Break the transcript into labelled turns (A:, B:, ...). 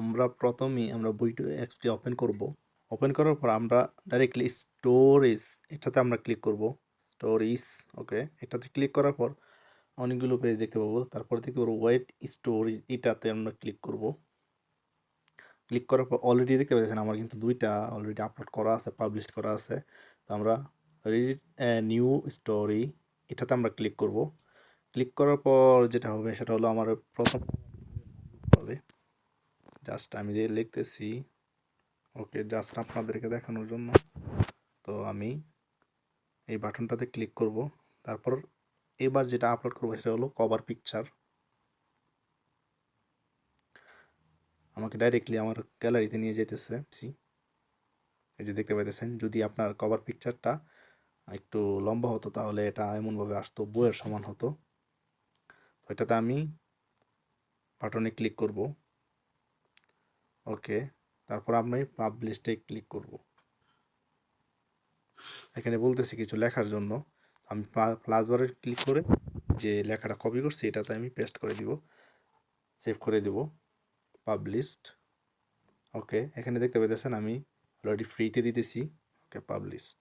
A: আমরা প্রথমেই আমরা বইটি অ্যাপসটি ওপেন করব। ওপেন করার পর আমরা ডাইরেক্টলি স্টোরেজ এটাতে আমরা ক্লিক করব। স্টোরেজ ওকে এটাতে ক্লিক করার পর অনেকগুলো পেজ দেখতে পাবো। তারপর দেখতে পাবো ওয়েট স্টোরেজ এটাতে আমরা ক্লিক করব। ক্লিক করার পর অলরেডি দেখতে পাচ্ছেন আমার কিন্তু দুইটা অলরেডি আপলোড করা আছে পাবলিশ করা আছে। তো আমরা রিড নিউ স্টোরি এটাতে আমরা ক্লিক করব। ক্লিক করার পর যেটা হবে সেটা হলো আমার প্রথম জাস্ট আমি যে লিখতেছি, ওকে জাস্ট আপনাদেরকে দেখানোর জন্য। তো আমি এই বাটনটাতে ক্লিক করব। তারপর এবার যেটা আপলোড করব সেটা হলো কভার পিকচার আমাকে ডাইরেক্টলি আমার গ্যালারিতে নিয়ে যেতেছে এই যে দেখতে পাইতেছেন, যদি আপনার কভার পিকচারটা একটু লম্বা হতো তাহলে এটা এমনভাবে আসতো, বইয়ের সমান হতো। তো এটাতে আমি বাটনে ক্লিক করব। ওকে, তারপর আমি পাবলিশে ক্লিক করব। এখানে বলতেছি কিছু লেখার জন্য। আমি প্লাস বারে ক্লিক করে যে লেখাটা কপি করছি, এটাতে আমি পেস্ট করে দিব সেভ করে দিব পাবলিশড ওকে, এখানে দেখতে পেতেছেন আমি অলরেডি ফ্রিতে দিতেছি। ওকে পাবলিশড